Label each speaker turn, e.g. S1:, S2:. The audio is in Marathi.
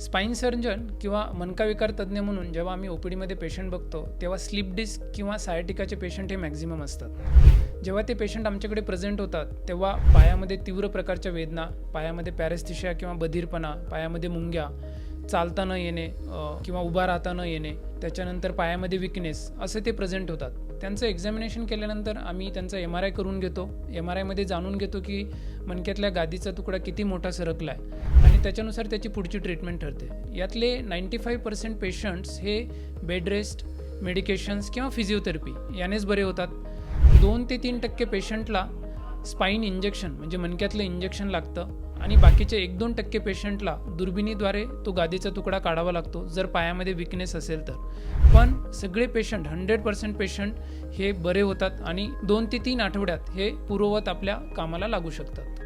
S1: स्पाईन सर्जन किंवा मनकाविकार तज्ज्ञ म्हणून जेव्हा आम्ही ओ पी डीमध्ये पेशंट बघतो तेव्हा स्लिप डिस्क किंवा सायटिकाचे पेशंट हे मॅक्झिमम असतात. जेव्हा ते पेशंट आमच्याकडे प्रेझेंट होतात तेव्हा पायामध्ये तीव्र प्रकारच्या वेदना पायामध्ये पॅरेस्थिशिया किंवा बधीरपणा पायामध्ये मुंग्या चालता न येणे किंवा उभा राहता न येणे त्याच्यानंतर पायामध्ये विकनेस असे ते प्रेझेंट होतात. त्यांचं एक्झामिनेशन केल्यानंतर आम्ही त्यांचा एम आर आय करून घेतो. एम आर आयमध्ये जाणून घेतो की मणक्यातल्या गादीचा तुकडा किती मोठा सरकला आहे आणि त्याच्यानुसार त्याची पुढची ट्रीटमेंट ठरते. यातले नाईंटी फाईव्ह पर्सेंट पेशंट्स हे बेड रेस्ट मेडिकेशन्स किंवा फिजिओथेरपी यानेच बरे होतात. दोन ते तीन टक्के पेशंटला स्पाईन इंजेक्शन म्हणजे मणक्यातलं इंजेक्शन लागतं आणि बाकीचे एक दोन टक्के पेशंटला दुर्बिणीद्वारे तो गादीचा तुकडा काढावा लागतो जर पायामध्ये विकनेस असेल तर. पण सगळे पेशंट हंड्रेड पर्सेंट पेशंट हे बरे होतात आणि दोन ते तीन आठवड्यात हे पूर्ववत आपल्या कामाला लागू शकतात.